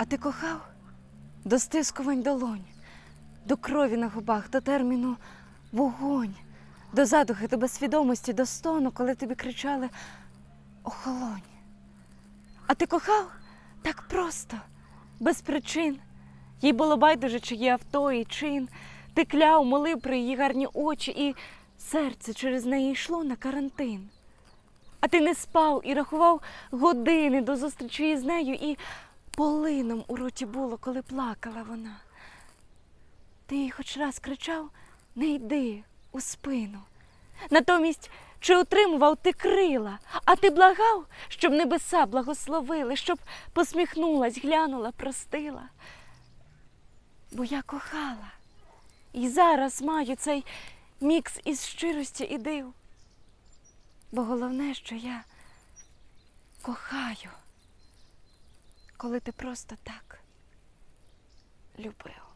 А ти кохав до стискувань долонь, до крові на губах, до терміну вогонь, до задухи, до безсвідомості, до стону, коли тобі кричали охолонь. А ти кохав так просто, без причин. Їй було байдуже, чи є авто і чин. Ти кляв, молив про її гарні очі, і серце через неї йшло на карантин. А ти не спав і рахував години до зустрічі із нею, і полином у роті було, коли плакала вона. Ти їй хоч раз кричав не йди у спину. Натомість чи отримував ти крила, а ти благав, щоб небеса благословили, щоб посміхнулась, глянула, простила. Бо я кохала і зараз маю цей мікс із щирості і див. Бо головне, що я кохаю, коли ти просто так любив.